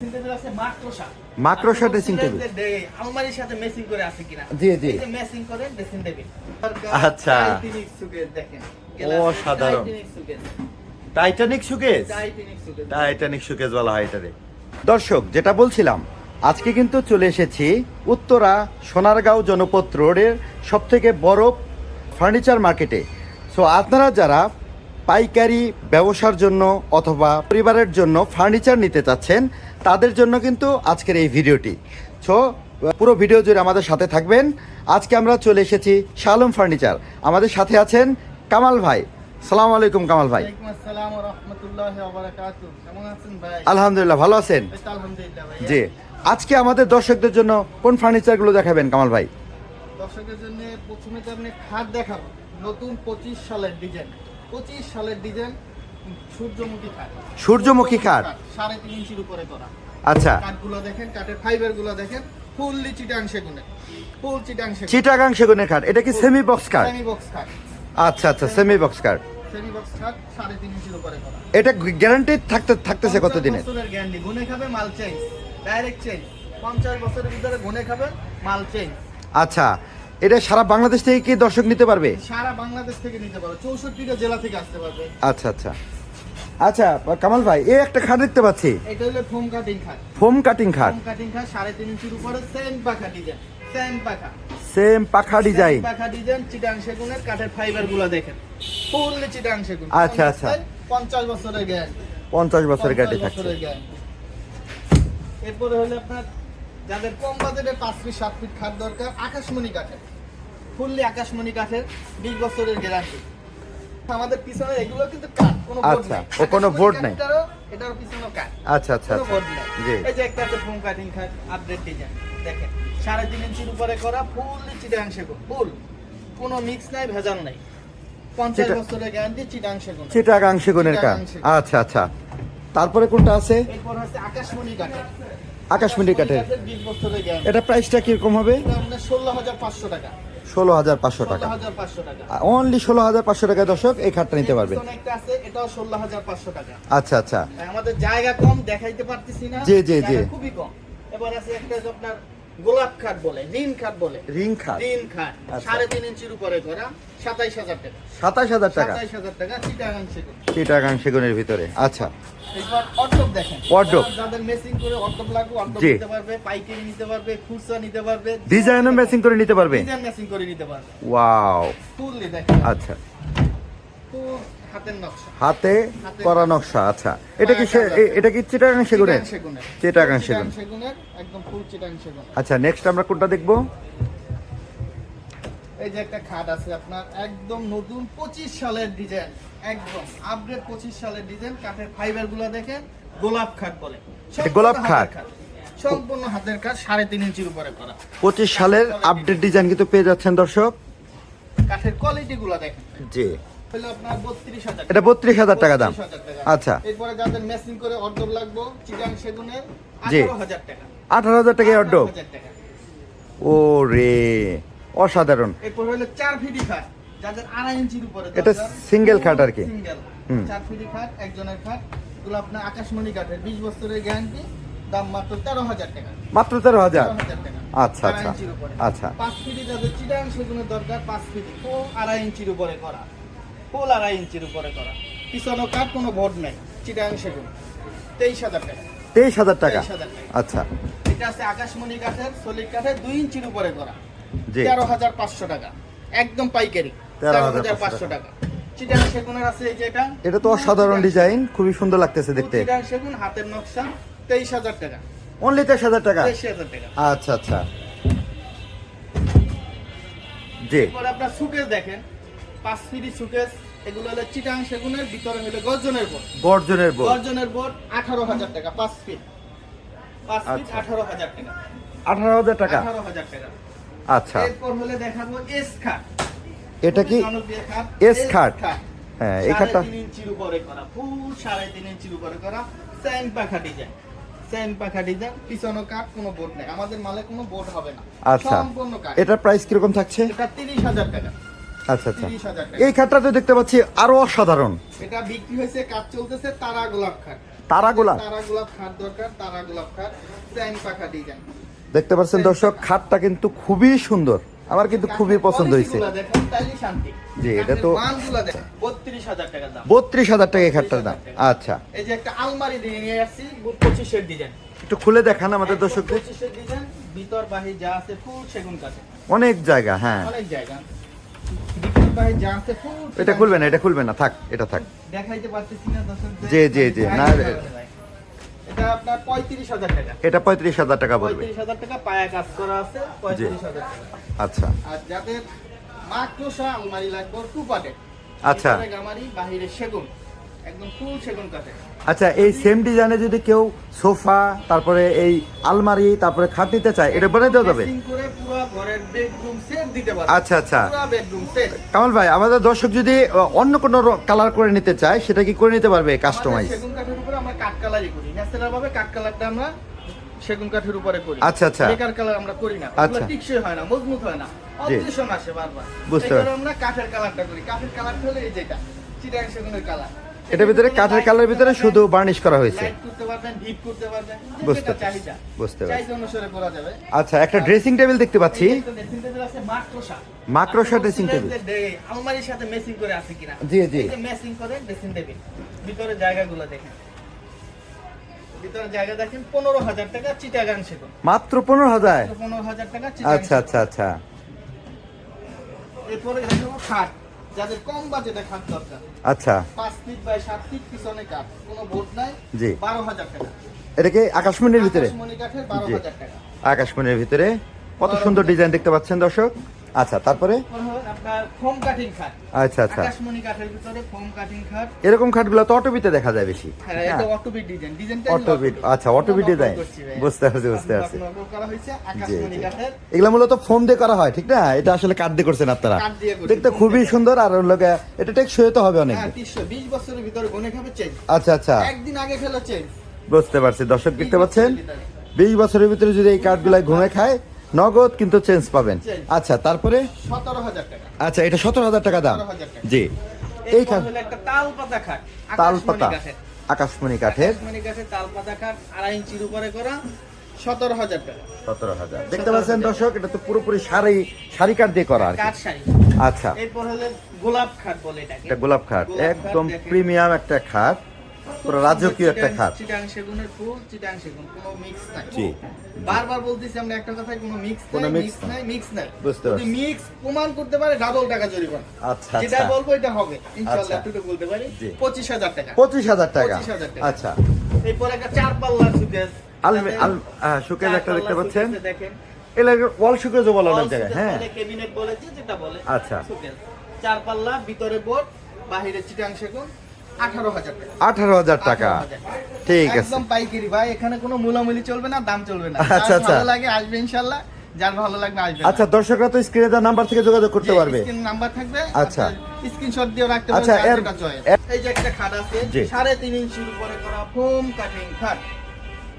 Table table। যে দে- আলমারির সাথে মেসিং করে আছে কিনা? জি, জি। মেসিং করে ড্রেসিং টেবিল। আচ্ছা। দেখেন। অসাধারণ। টাইটানিক সুকেস টাইটানিক সুকেস বলা হয় এটারে। দর্শক যেটা বলছিলাম আজকে কিন্তু চলে এসেছি উত্তরা সোনারগাঁও জনপদ রোডের সব থেকে বড় ফার্নিচার মার্কেটে সো আপনারা যারা পাইকারি ব্যবসার জন্য অথবা পরিবারের জন্য ফার্নিচার নিতে চাচ্ছেন তাদের জন্য কিন্তু আজকের এই ভিডিওটি। সো পুরো ভিডিও জুড়ে আমাদের সাথে থাকবেন। আজকে আমরা চলে এসেছি শালম ফার্নিচার। আমাদের সাথে আছেন কামাল ভাই। সালাম আলাইকুম কামাল ভাই। আলহামদুলিল্লাহ ভালো আছেন? জি। আজকে আমাদের দর্শকদের জন্য কোন ফার্নিচারগুলো দেখাবেন কামাল ভাই? দর্শকের জন্য প্রথমে তো আপনি খাট দেখাবো। নতুন পঁচিশ সালের ডিজাইন। পঁচিশ সালের ডিজাইন সূর্যমুখী খাট সাড়ে তিন ইঞ্চির উপরে করা। আচ্ছা। কাঠগুলো দেখেন কাঠের ফাইবারগুলো দেখেন ফুললি চিটাং সেগুনে ফুল চিটাং সেগুন। চিটাগাং সেগুনের খাট এটা কি semi box cut semi box খাট আচ্ছা আচ্ছা semi box cut semi box খাট সাড়ে তিন ইঞ্চির উপরে করা। এটা গ্যারান্টি থাকতে থাকতেছে কত দিনের বছরের গ্যারান্টি গুনে খাবে মাল চেঞ্জ ডাইরেক্ট চেঞ্জ পঞ্চাশ বছরের ভিতরে গুনে খাবে মাল চেঞ্জ আচ্ছা এটা সারা বাংলাদেশ থেকে কি দর্শক নিতে পারবে? সারা বাংলাদেশ থেকে নিতে পারবে। চৌষট্টিটা জেলা থেকে আসতে পারবে। আচ্ছা আচ্ছা। আচ্ছা কামাল ভাই এই একটা খাট দেখতে পাচ্ছি। এটা হলো ফোম কাটিং খাট। ফোম কাটিং খাট। ফোম কাটিং খাট সাড়ে তিন ইঞ্চির উপরে সেম পাখা ডিজাইন সেম পাখা। সেম পাখা ডিজাইন পাখা ডিজাইন চিটাং সেগুনের কাঠের ফাইবারগুলো দেখেন। ফুললি চিটাং সেগুন। আচ্ছা, আচ্ছা। পঞ্চাশ বছরের গ্যারান্টি পঞ্চাশ বছরের গাড়ি থাকছে। গ্যারান্টি এরপরে হলো আপনার যাদের কম বাজেটে পাঁচ ফিট সাত ফিট খাট দরকার আকাশমণি কাঠের। ফুললি আকাশমণি কাঠের বিশ বছরের গ্যারান্টি আমাদের পিছনে এগুলো কিন্তু কাঠ কোনো বোর্ড আচ্ছা, ও কোনো নাই। এটার পিছনে কাঠ আচ্ছা আচ্ছা কোনো আচ্ছা। বোর্ড নাই। জি। এই যে একটা আছে ফোম কাটিং খাট আপডেট ডিজাইন দেখেন। সাড়ে তিন ইঞ্চির উপরে করা চিটাং সেগুন ফুল কোনো মিক্স নাই ভেজাল নাই। পঞ্চাশ বছরের গ্যারান্টি চিটাং সেগুন। চিটাগাং সেগুনের কাঠ। চিটাগাং সেগুন। আচ্ছা আচ্ছা। তারপরে কোনটা আছে? এরপর আকাশমণি কাঠের। আকাশমণি কাঠের। এটা প্রাইসটা কীরকম হবে? ষোলো হাজার পাঁচশো টাকা। ষোলো হাজার পাঁচশো টাকা। অনলি ষোলো হাজার পাঁচশো টাকা দর্শক এই খাটটা নিতে পারবে আচ্ছা আচ্ছা। আমাদের জায়গা কম দেখাইতে পারতেছি না জি, জি, জি। খুবই কম। এবার আছে একটা আপনার গোলাপ খাট বলে রিন খাট বলে। রিং খাট। খাট আচ্ছা। সাড়ে তিন ইঞ্চির উপরে করা সাতাইশ হাজার টাকা। সাতাশ হাজার টাকা? সাতাইশ হাজার টাকা চিটাগাং সেগুন। চিটাগাং সেগুনের ভিতরে আচ্ছা। এবার অর্ডব দেখেন। Wardrobe। যাদের মেসিং করে অর্ডব লাগবে অর্ডব নিতে পারবে পাইকারি নিতে পারবে খুচরা নিতে পারবে। ডিজাইনও ম্যাচিং করে নিতে পারবে? ডিজাইন মেসিং করে নিতে পারবে। ওয়াও ফুললি দেখেন। আচ্ছা। নকশা হাতে করা নকশা। আচ্ছা। এটা কি এটা কি চিটাগাং সেগুনের? চিটাং সেগুনের। চিটাগাং সেগুন। একদম ফুল সেগুন। আচ্ছা নেক্সট আমরা কোনটা দেখব? এই যে একটা খাট আছে আপনার একদম নতুন পঁচিশ সালের ডিজাইন একদম আপডেট পঁচিশ সালের ডিজাইন কাঠের ফাইবারগুলো দেখেন গোলাপ খাট বলে। গোলাপ খাট? সম্পূর্ণ হাতের কাজ সাড়ে তিন ইঞ্চির উপরে করা। পঁচিশ সালের আপডেট ডিজাইন কিন্তু পেয়ে যাচ্ছেন দর্শক। কাঠের কোয়ালিটি গুলো দেখেন। জি। এটা বত্রিশ হাজার টাকা দাম। আচ্ছা। এরপরে যাদের করে অর্ডার লাগবো চিটাং সেগুনের জি। আঠারো হাজার টাকা। আঠারো হাজার অর্ডার 18,000 টাকা। ও রে অসাধারণ। এরপর হলো চার ফিটি খাট যাদের আড়াই ইঞ্চির উপরে এটা single খাট আর কি। সিঙ্গেল হুম। চার ফিটি খাট একজনের খাট। এগুলো আপনার আকাশমণি কাঠের বিশ বছরের গ্যারান্টি দাম মাত্র তেরো হাজার টাকা। মাত্র তেরো হাজার? আচ্ছা, আচ্ছা। আচ্ছা। পাঁচ ফিটি যাদের চিটাং সেগুনের দরকার পাঁচ ফিটি ও আড়াই ইঞ্চির উপরে করা। ফুল আড়াই ইঞ্চির উপরে করা। পিছনে কাঠ কোনো বোর্ড নাই চিটাং সেগুন। তেইশ হাজার টাকা। তেইশ হাজার টাকা? আচ্ছা। এটা আছে আকাশমণি কাঠের সলিড কাঠের দুই ইঞ্চির উপরে করা। তেরো হাজার পাঁচশো টাকা। একদম পাইকারি। তেরো হাজার পাঁচশো টাকা। চিটাং সেগুনের আছে এই যে এটা। এটা তো অসাধারণ ডিজাইন খুবই সুন্দর লাগতেছে দেখতে। চিটাং সেগুন হাতের নকশা তেইশ হাজার টাকা। অনলি তেইশ হাজার টাকা? তেইশ হাজার টাকা। আচ্ছা আচ্ছা। জি। আপনার দেখেন। পাঁচ ফিটি সুকেস এগুলো হলো চিটাং সেগুনের ভিতরে হলো গর্জনের বোর্ড। গর্জনের বোর্ড। গর্জনের বোর্ড আঠারো হাজার টাকা পাঁচ ফিট পাঁচ ফিট আচ্ছা। আঠারো হাজার টাকা। আঠারো হাজার টাকা? আঠারো হাজার টাকা। আচ্ছা। এরপর হলে দেখাবো এস খাট। এটা কি? এস খাট? হ্যাঁ, এই খাটটা- তিন ইঞ্চির উপরে করা ফুল সাড়ে তিন ইঞ্চির উপরে করা সেম পাখা ডিজাইন পাখা ডিজাইন পিছনো কাঠ কোনো বোর্ড নেই। আমাদের মালে কোনো বোর্ড হবে না। আচ্ছা। সম্পূর্ণ কাঠ। এটার প্রাইস কীরকম থাকছে? এটা তিরিশ হাজার টাকা। আচ্ছা আচ্ছা। এই খাটটা তো দেখতে পাচ্ছি আরও অসাধারণ। এটা বিক্রি হয়েছে কাজ চলতেছে তারা গোলাপ খাট। তারা গোলাপ? তারা গোলাপ খাট দরকার তারা গোলাপ খাট প্রাইম পাখা ডিজাইন দেখতে পাচ্ছেন দর্শক খাটটা কিন্তু খুবই সুন্দর। আমার কিন্তু খুবই পছন্দ হয়েছে। জি, এটা তো- বত্রিশ হাজার টাকা খাটটার দাম। আচ্ছা। এই যে একটা আলমারি দিয়ে নিয়ে আসছি পঁচিশের ডিজাইন একটু খুলে দেখান আমাদের দর্শকদের। পঁচিশের ডিজাইন ভিতর বাহির যা আছে ফুল সেগুন কাঠে অনেক জায়গা হ্যাঁ। অনেক জায়গা। এটা খুলবে না এটা খুলবে না থাক এটা থাক। দেখাইতে পারতেছি না। জি, জি, জি, না, এটা আপনার পঁয়ত্রিশ হাজার টাকা। এটা পঁয়ত্রিশ হাজার টাকা পড়বে পঁয়ত্রিশ হাজার টাকা পায়া কাজ করা আছে পঁয়ত্রিশ হাজার টাকা। আচ্ছা। আর যাদের মাকড়সা আলমারি লাগবে টু পার্টের আচ্ছা। গামারি বাহিরে সেগুন। একদম ফুল সেগুন কাঠে আচ্ছা এই সেম ডিজাইনে যদি কেউ সোফা তারপরে এই আলমারি তারপরে খাট নিতে চায় এটা বানিয়ে দেওয়া যাবে? আচ্ছা আচ্ছা। কামাল ভাই আমাদের দর্শক যদি অন্য কোনো কালার করে নিতে চায় সেটা কি করে নিতে পারবে কাস্টমাইজ সেগুন কাঠের উপরে আমরা কাঠ কালারই করি। ন্যাচারাল ভাবে কাঠ কালারটা আমরা সেগুন কাঠের উপরে করি। আচ্ছা, আচ্ছা। বেকার কালার আমরা করি না। আচ্ছা। টিকসই হয় না মজবুত হয় না। আসে বারবার। বুঝতে। কারণে আমরা কাঠের কালারটা করি। কাঠের কালারটা হলো এই যেটা চিটাং সেগুনের কালার এটার ভিতরে কাঠের কালার ভিতরে শুধু বার্নিশ করা হয়েছে। বুঝতে বুঝতে আচ্ছা একটা ড্রেসিং টেবিল দেখতে পাচ্ছি। এই একটা dressing table আছে মাকড়সা। মাকড়সা আপনি dressing বলছিলেন table। যে ডে- আলমারির সাথে ম্যাচিং করে আছে কিনা। জি, জি। ম্যাচিং করে ড্রেসিং টেবিল ভিতরে জায়গাগুলো দেখেন। ভিতরে জায়গা দেখেন পনেরো হাজার টাকা চিটাগাং সেগুন। মাত্র পনেরো হাজার? পনেরো হাজার টাকা আচ্ছা আচ্ছা আচ্ছা। এরপরে খাট। যাদের কম বাজেটে খাট দরকার। আচ্ছা। ফিট বাই ফিট পিছনে কাঠ কোনো বোর্ড নাই জি। বারো হাজার টাকা। এটা কি আকাশমণির ভিতরে? আকাশমণি কাঠের টাকা। আকাশমণির ভিতরে। কত সুন্দর ডিজাইন দেখতে পাচ্ছেন দর্শক? আচ্ছা তারপরে? ফোম কাটিং খাট। আচ্ছা আচ্ছা। আকাশমণি কাঠের ভিতরে ফোম কাটিং খাট। এরকম খাটগুলো তো অটোবিতে দেখা যায় বেশি। হ্যাঁ এটা অটোবিট ডিজাইন। ডিজাইনটা অটোবিট আচ্ছা অটোবিট ডিজাইন। বুঝতে পারছি বুঝতে পারছি। করা হয়েছে আকাশমণি কাঠের। এগুলা মূলত ফোম দিয়ে করা হয় ঠিক না? এটা আসলে কাঠ দিয়ে করছেন আপনারা। দেখতে খুবই সুন্দর আর লগে এটা টেকসই তো হবে অনেক। হ্যাঁ তিনশো বিশ বছরের ভিতরে গনে খাবে চেঞ্জ আচ্ছা আচ্ছা। একদিন আগে খেলো চেঞ্জ বুঝতে পারছি দর্শক দেখতে পাচ্ছেন? বিশ বছরের ভিতরে যদি এই কাঠগুলাই ঘুমে খায় নগদ কিন্তু চেঞ্জ পাবেন। আচ্ছা তারপরে? সতেরো হাজার টাকা। আচ্ছা এটা সতেরো হাজার টাকা দাম। জি। এই এই খাট হলো একটা তাল পাতা খাট তাল আকাশমণি পাতা কাঠের। আকাশমণি কাঠের তাল পাতা খাট আড়াই ইঞ্চির উপরে করা সতেরো হাজার টাকা। সতেরো হাজার। দেখতে পাচ্ছেন দর্শক এটা তো পুরোপুরি শাড়ি শাড়ি কাঠ দিয়ে করা আচ্ছা। এরপর হলো গোলাপ খাট বলে এটা গোলাপ খাট একদম প্রিমিয়াম একটা খাট। পুরো রাজকীয় একটা খাট চিটাং সেগুনের ফুল চিটাং সেগুন কোনো মিক্স নাই। জি। বারবার বলতেছি আমরা একটা কথাই কোনো মিক্স কোনো মিক্স নাই। নাই মিক্স নাই। বুঝতে পারছি। মিক্স প্রমাণ করতে পারে ডাবল টাকা জরিমানা। আচ্ছা যেটা বলব এটা হবে। ইনশাআল্লাহ। বলতে পারি। জি। পঁচিশ হাজার টাকা। পঁচিশ হাজার টাকা। 25,000 টাকা। আচ্ছা। এরপর একটা চার পাল্লার সুকেস। আলমে আল সুকেজ একটা দেখতে পাচ্ছেন। দেখেন। এটা ওয়াল সুকেজও বলা অনেক জায়গায় হ্যাঁ। কেবিনেট বলেছে যেটা বলে আচ্ছা। সুকেস। চার পাল্লা ভিতরে বোর্ড বাহিরে চিটাং সেগুন। আঠারো হাজার টাকা। আঠারো হাজার টাকা। 18,000 ঠিক আছে। একদম পাইকারি। ভাই এখানে কোনো মূলামূলি চলবে না দাম চলবে না। আচ্ছা, আচ্ছা। ভালো লাগে আসবে ইনশাল্লাহ যার ভালো লাগবে আসবে আচ্ছা দর্শকরা তো স্ক্রিনে দেওয়া নাম্বার থেকে যোগাযোগ করতে পারবে। নাম্বার থাকবে আচ্ছা। স্ক্রিনশট দিয়ে রাখতে আচ্ছা, পারবে। এর- এই যে একটা খাট আছে জি। সাড়ে তিন ইঞ্চির উপরে করা ফোম কাটিং খাট।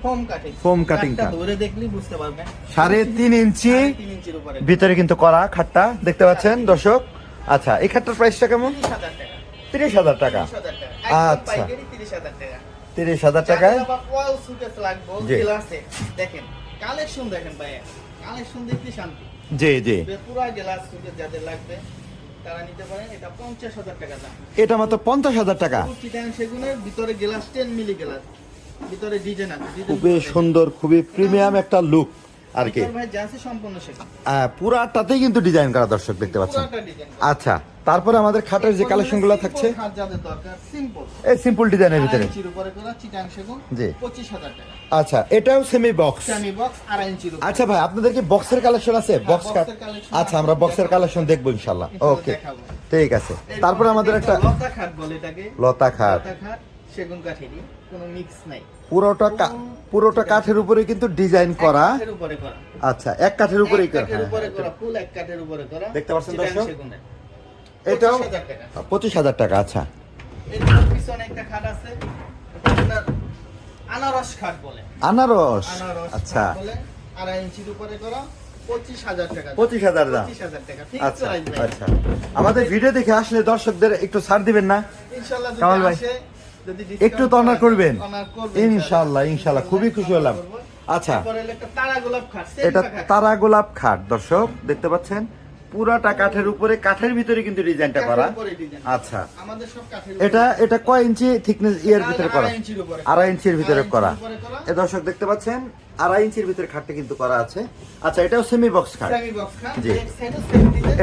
ফোম কাটিং cutting খাটটা খাট। ধরে দেখলেই বুঝতে পারবেন। সাড়ে তিন ইঞ্চি সাড়ে তিন ইঞ্চির উপরে। ভিতরে কিন্তু করা খাটটা দেখতে পাচ্ছেন দর্শক। আচ্ছা এই খাটটার প্রাইসটা কেমন? তিরিশ হাজার টাকা। তিরিশ হাজার টাকা। তিরিশ হাজার টাকা। একদম আচ্ছা। তিরিশ হাজার টাকায়? দেখেন কালেকশন দেখেন ভাইয়া। কালেকশন দেখতে শান্তি। জি জি। পুরা গ্লাস যাদের লাগবে তারা নিতে পারেন। এটা পঞ্চাশ হাজার টাকা দাম। এটা মাত্র পঞ্চাশ হাজার টাকা। চিটাং সেগুনের ভিতরে গ্লাস টেন মিলি গ্লাস ভিতরে ডিজাইন আছে ডিজাইন খুবই সুন্দর খুবই প্রিমিয়াম একটা লুক আর কি ভাই যা আছে সম্পূর্ণ সেগুন আহ, পুরাটাতেই কিন্তু ডিজাইন করা দর্শক দেখতে পাচ্ছেন। আচ্ছা তারপরে আমাদের খাটের যে কালেকশনগুলো থাকছে। এই সিম্পল ডিজাইনের ভিতরে। জি। আচ্ছা এটাও সেমি বক্স আচ্ছা ভাই আপনাদের কি বক্সের কালেকশন আছে? বক্স box কাট আচ্ছা আমরা বক্সের কালেকশন দেখব ইনশাল্লাহ ওকে ঠিক আছে। তারপরে আমাদের একটা লতা খাট বলে এটাকে। লতা খাট। লতা খাট সেগুন কাঠেরই কোনো মিক্স নাই। পুরোটা পুরোটা কাঠের উপরে কিন্তু ডিজাইন করা। আচ্ছা এক কাঠের উপরেই করা। কাঠের উপরে করা ফুল এক কাঠের উপরে করা। দেখতে পাচ্ছেন দর্শক? এটাও পঁচিশ হাজার টাকা। আচ্ছা। পিছনে একটা খাট আছে আনারস খাট বলে। আনারস? আনারস আচ্ছা। আড়াই ইঞ্চির উপরে করা আচ্ছা আচ্ছা। আমাদের ভিডিও দেখে আসলে দর্শকদের একটু ছাড় দিবেন না? কামাল ভাই। একটু তো অনার করবেন। ইনশাল্লাহ ইনশাল্লাহ খুবই খুশি হলাম। আচ্ছা। এটা তারা গোলাপ খাট দর্শক দেখতে পাচ্ছেন? পুরাটা কাঠের উপরে কাঠের ভিতরে কিন্তু ডিজাইনটা করা। আচ্ছা। এটা এটা কয় ইঞ্চি থিকনেস ইয়ার ভিতরে করা? আড়াই ইঞ্চির ভিতরে করা। এ দর্শক দেখতে পাচ্ছেন আড়াই ইঞ্চির ভিতরে খাটটা কিন্তু করা আছে। আচ্ছা এটাও সেমি বক্স খাট। জি।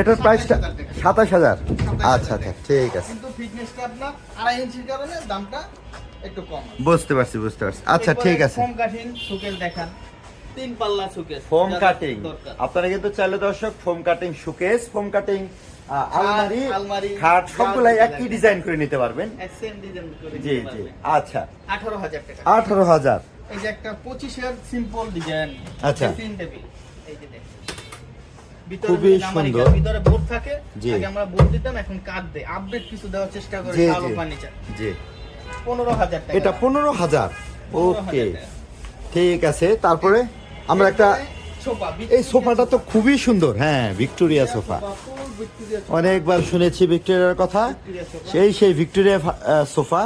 এটার প্রাইসটা সাতাশ হাজার। আচ্ছা আচ্ছা ঠিক আছে। কিন্তু ফিটনেসটা আপনার আড়াই ইঞ্চির কারণে দামটা একটু কম। বুঝতে পারছি বুঝতে পারছি। আচ্ছা ঠিক আছে। দেখান। তিন পাল্লা সুকেস ফোম কাটিং। আপনারা কিন্তু চাইলে দর্শক foam cutting showcase foam cutting আলমারি খাট সবগুলাই একই ডিজাইন করে নিতে পারবেন। সেম ডিজাইন করে জি জি। আচ্ছা। 18,000 টাকা। আঠারো হাজার। এই যে একটা 25 এর সিম্পল ডিজাইন আচ্ছা। তিন টেবিল। এই যে খুবই সুন্দর। ভিতরে বোর্ড থাকে আগে আমরা বোর্ড দিতাম এখন কাঠ দেয় আপডেট কিছু দেওয়ার চেষ্টা করে কালো ফার্নিচার। জি। 15000 টাকা। এটা পনেরো হাজার। 15,000 ওকে ঠিক আছে তারপরে? আমরা একটা এই সোফাটা তো খুবই সুন্দর। হ্যাঁ ভিক্টোরিয়া সোফা। অনেকবার শুনেছি ভিক্টোরিয়ার কথা। সেই সেই ভিক্টোরিয়া সোফা।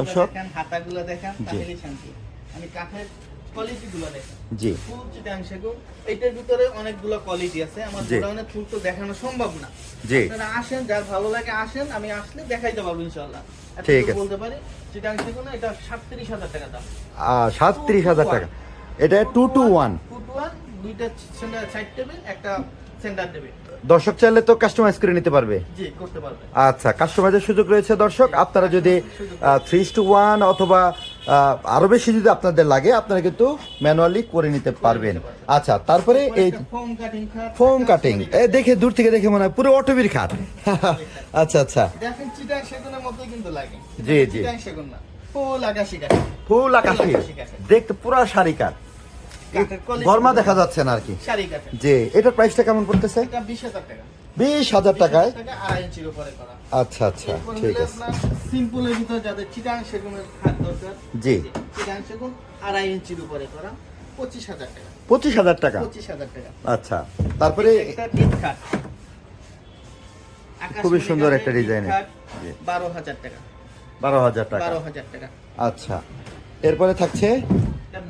দর্শক। জি। এইটার ভিতরে অনেকগুলো কোয়ালিটি আছে। আমার গোডাউনে ফুল তো দেখানো সম্ভব না। জি। আপনারা আসেন যার ভালো লাগে আসেন আমি আসলে দেখাইতে পারব ঠিক আছে। বলতে পারি এটা সাতত্রিশ হাজার টাকা দাম। সাতত্রিশ হাজার টাকা। এটা two two one two two one দুইটা সাইড টেবিল একটা সেন্টার টেবিল দর্শক চাইলে তো কাস্টমাইজ করে নিতে পারবে। আচ্ছা কাস্টমাইজের সুযোগ রয়েছে দর্শক। আপনারা যদি থ্রি টু ওয়ান অথবা আরও বেশি যদি আপনাদের লাগে আপনারা কিন্তু ম্যানুয়ালি করে নিতে পারবেন। আচ্ছা তারপরে এই ফোম কাটিং দেখে দূর থেকে দেখে মনে হয় পুরো অটোবির খাট। আচ্ছা আচ্ছা। জি, জি। ফুল আকাশি কাঠ ফুল আকাশি। আকাশি দেখতে পুরো শাড়ি কাঠ। গরমা দেখা যাচ্ছে না আর কি। যে এটার প্রাইসটা কেমন পড়তেছে? বিশ হাজার টাকায়? আচ্ছা আচ্ছা ঠিক আছে। সিম্পলের ভিতর যাদের চিটাং সেগুনের খাট দরকার জি। চিটাং সেগুন আড়াই ইঞ্চির উপরে করা পঁচিশ হাজার টাকা। পঁচিশ হাজার টাকা? পঁচিশ হাজার টাকা। আচ্ছা তারপরে খুবই সুন্দর একটা জি। বারো হাজার টাকা। বারো হাজার টাকা। বারো হাজার টাকা। আচ্ছা। এরপরে থাকছে?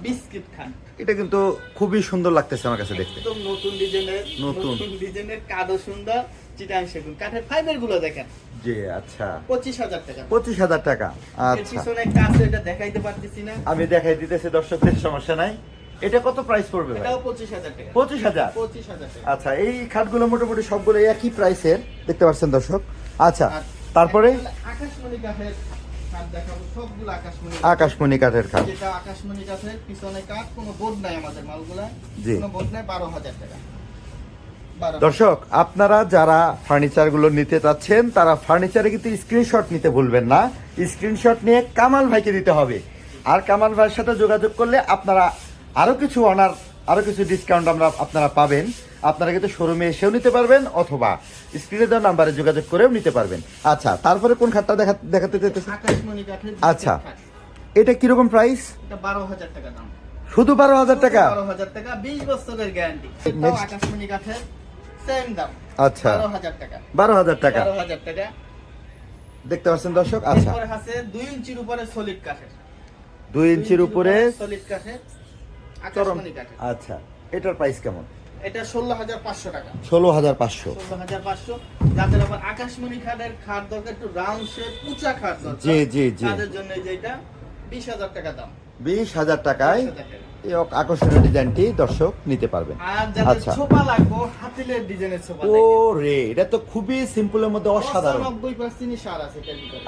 বিস্কিট খাট এটা কিন্তু খুবই সুন্দর লাগতেছে আমার কাছে দেখতে। একদম নতুন ডিজাইনের নতুন। ডিজাইনের কাঠও সুন্দর চিটাং সেগুন। কাঠের ফাইবারগুলো দেখেন। জি আচ্ছা। পঁচিশ হাজার টাকা। পঁচিশ হাজার টাকা। আচ্ছা। পিছনে আছে এটা দেখাইতে পারতেছি না। আমি দেখাই দিতেছি দর্শকদের সমস্যা নাই। এটা কত প্রাইস পড়বে ভাই? এটাও পঁচিশ হাজার আচ্ছা এই খাটগুলো মোটামুটি সবগুলো একই প্রাইসের দেখতে পাচ্ছেন দর্শক। আচ্ছা তারপরে? আকাশমণি কাঠের কাঠ দেখাবো সবগুলো আকাশমণি আকাশমণি কাঠের খাট। যেটা আকাশমণি কাঠের পিছনে কাঠ কোনো বোর্ড নাই আমাদের মালগুলা জি। কোনো বোর্ড নাই বারো হাজার টাকা। দর্শক আপনারা যারা ফার্নিচারগুলো নিতে চাচ্ছেন তারা ফার্নিচারে কিন্তু স্ক্রিনশট নিতে ভুলবেন না। স্ক্রিনশট নিয়ে কামাল ভাইকে দিতে হবে। আর কামাল ভাইয়ের সাথে যোগাযোগ করলে আপনারা আরও কিছু অনার আরও কিছু ডিসকাউন্ট আমরা আপনারা পাবেন। আপনারা কিন্তু শোরুমে এসেও নিতে পারবেন অথবা স্ক্রিনে দেওয়া নাম্বারে যোগাযোগ করেও নিতে পারবেন। আচ্ছা তারপরে কোন খাটটা দেখা দেখাতে চাইতেছে আচ্ছা। এটা কীরকম প্রাইস এটা বারো হাজার টাকা দাম। শুধু বারো হাজার টাকা? বারো হাজার টাকা বিশ বছরের গ্যারান্টি. আকাশমণি কাঠের সেম দাম। আচ্ছা। বারো হাজার টাকা। বারো হাজার টাকা। বারো হাজার টাকা। দেখতে পাচ্ছেন দর্শক? আচ্ছা। আছে দুই ইঞ্চির উপরে সলিড কাঠের। দুই ইঞ্চির উপরে সলিড কাঠের আচ্ছা এটার প্রাইস কেমন? এটা ষোলো হাজার পাঁচশো টাকা। ষোলো হাজার পাঁচশো। ষোলো হাজার পাঁচশো। যাদের আবার আকাশমণি খাটের খাট দরকার একটু রাউন্ড শেপ উঁচা খাট দরকার জি, জি, জি। তাদের জন্য যেটা বিশ হাজার টাকা দাম। বিশ হাজার টাকায় 20,000 টাকা। এই আকর্ষণীয় ডিজাইনটি দর্শক নিতে পারবেন। আর যাদের আচ্ছা। ছোপা লাগবো হাতিলের ডিজাইনের ছোপা ও রে এটা তো খুবই সিম্পলের মধ্যে অসাধারণ। পঁচানব্বই পার্সেন্টই সার আছে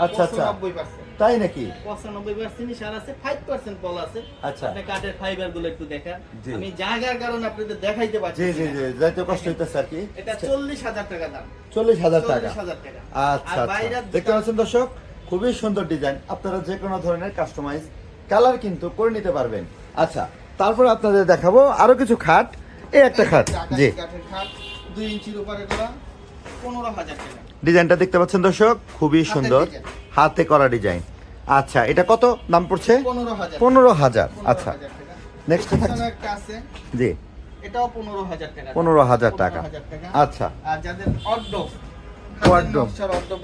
আচ্ছা, আচ্ছা। পঁচানব্বই পার্সেন্ট। তাই নাকি? পঁচানব্বই পার্সেন্টই সার আছে ফাইভ পার্সেন্ট পল আছে। আচ্ছা। আপনি কাঠের ফাইবারগুলো একটু দেখান। আমি জায়গার কারণে আপনাদের দেখাইতে পারছি জি জি জি যাইতে কষ্ট হইতেছে আর কি। এটা চল্লিশ হাজার টাকা দাম। চল্লিশ হাজার টাকা। চল্লিশ হাজার টাকা। আচ্ছা আর আচ্ছা। দেখতে পাচ্ছেন দর্শক খুবই সুন্দর ডিজাইন। আপনারা যে কোনো ধরনের কাস্টমাইজ কালার কিন্তু করে নিতে পারবেন। আচ্ছা তারপর আপনাদের দেখাবো আরও কিছু খাট। এই একটা খাট জি। কাঠের খাট দুই ইঞ্চির উপরে করা পনেরো হাজার টাকা। ডিজাইনটা দেখতে পাচ্ছেন দর্শক খুবই সুন্দর। হাতে করা ডিজাইন। আচ্ছা এটা কত দাম পড়ছে? পনেরো হাজার। আচ্ছা। নেক্সট থাকছে জি। এটাও পনেরো হাজার টাকা। পনেরো হাজার টাকা। আচ্ছা। আর যাদের অর্ডব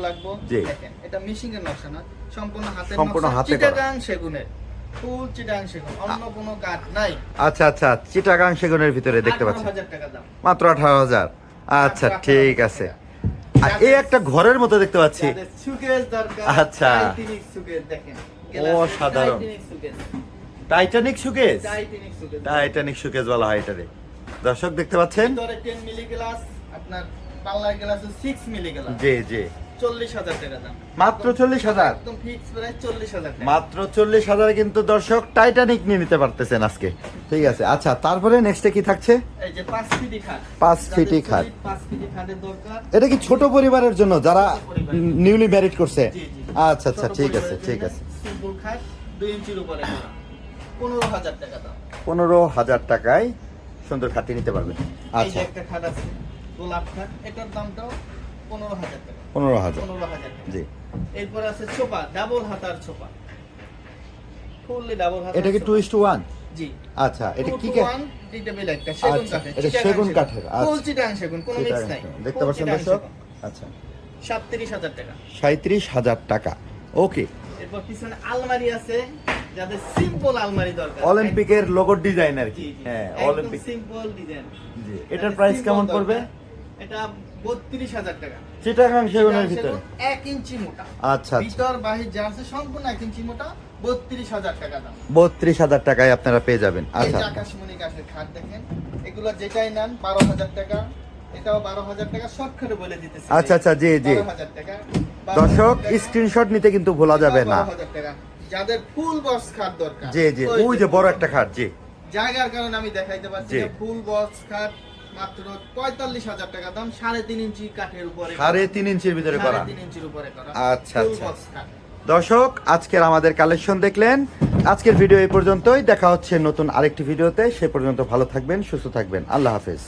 লাগবো এটা মিশিং এর নকশা না সম্পূর্ণ হাতের সম্পূর্ণ হাতে চিটাগাং সেগুনের ফুল চিটাগাং সেগুন অন্য কোনো কাঠ নাই। আচ্ছা আচ্ছা চিটাগাং সেগুনের ভিতরে দেখতে পাচ্ছি। 18,000 টাকা দাম। মাত্র আঠারো হাজার। আচ্ছা ঠিক আছে। এই একটা ঘরের মতো দেখতে পাচ্ছি। আচ্ছা। অসাধারণ। টাইটানিক সুকেজ টাইটানিক সুকেস বলা হয় এটারে। দর্শক দেখতে পাচ্ছেন? ভিতরে 10 মিলি গ্লাস আপনার পাল্লার গ্লাস 6 মিলি গ্লাস জি জি। 40000 টাকা দাম। মাত্র 40,000? একদম ফিক্স প্রাইস 40000 টাকা। মাত্র চল্লিশ হাজারে কিন্তু দর্শক টাইটানিক নিয়ে নিতে পারতেছেন আজকে। ঠিক আছে আচ্ছা তারপরে নেক্সটে কি থাকছে? এই যে 5 ফিটি খাট। পাঁচ ফিটি খাট। 5 ফিটি খাটের দরকার। এটা কি ছোট পরিবারের জন্য যারা নিউলি ম্যারিড করছে। আচ্ছা আচ্ছা ঠিক আছে ঠিক আছে। সিম্পল খাট 2 ইঞ্চির উপরে করা। 15000 টাকা দাম। পনেরো হাজার টাকায় সুন্দর খাটি নিতে পারবেন। আচ্ছা। একটা খাট আছে গোলাপ খাট এটার দামটাও 15000 টাকা। পনেরো হাজার। 15000 টাকা জি। এরপর আছে ছোপা ডাবল হাতার ছোপা। ফুললি ডাবল হাতার এটা কি টু ইস টু ওয়ান জি। আচ্ছা এটা কি একটা, সেগুন আচ্ছা, কাঠের, এটা সেগুন কাঠের, আচ্ছা। সেগুন, কোনো mix নাই। দেখতে পাচ্ছেন দর্শক। আচ্ছা। 37,000 টাকা। সাঁত্রিশ হাজার টাকা। ওকে এরপর পিছনে আলমারি আছে, যাদের simple আলমারি দরকার। অলিম্পিকের লোগোর ডিজাইন আর কি। হ্যাঁ অলিম্পিক simple design। জি এটার প্রাইস কেমন পড়বে? এটা 32,000 টাকা। চিটাগাং সেগুনের ভিতরে এক ইঞ্চি মোটা। আচ্ছা আচ্ছা ভিতর বাহির যা আছে সম্পূর্ণ এক ইঞ্চি মোটা, 32,000 টাকা দাম। বত্রিশ হাজার টাকায় আপনারা পেয়ে যাবেন আচ্ছা আকাশমণি কাঠের খাট দেখেন, এগুলো যেটাই নেন 12,000 টাকা, এটাও 12,000 টাকা, শর্টকাটে বলে দিতেছি। আচ্ছা, আচ্ছা, জি, জি। টাকা, দর্শক স্ক্রিনশট নিতে কিন্তু ভোলা যাবে না যাদের ফুল বক্স খাট দরকার জি জি ওই যে বড় একটা খাট জি জায়গার কারণে আমি দেখাইতে পারছি ফুল বক্স খাট মাত্র পঁয়তাল্লিশ হাজার টাকা দাম সাড়ে তিন ইঞ্চি কাঠের উপরে সাড়ে তিন ইঞ্চির ভিতরে করা। তিন ইঞ্চির উপরে করা। আচ্ছা, আচ্ছা। দর্শক আজকের আমাদের কালেকশন দেখলেন। আজকের ভিডিও এই পর্যন্তই। দেখা হচ্ছে নতুন আরেকটি ভিডিওতে সে পর্যন্ত ভালো থাকবেন সুস্থ থাকবেন। আল্লাহ হাফেজ।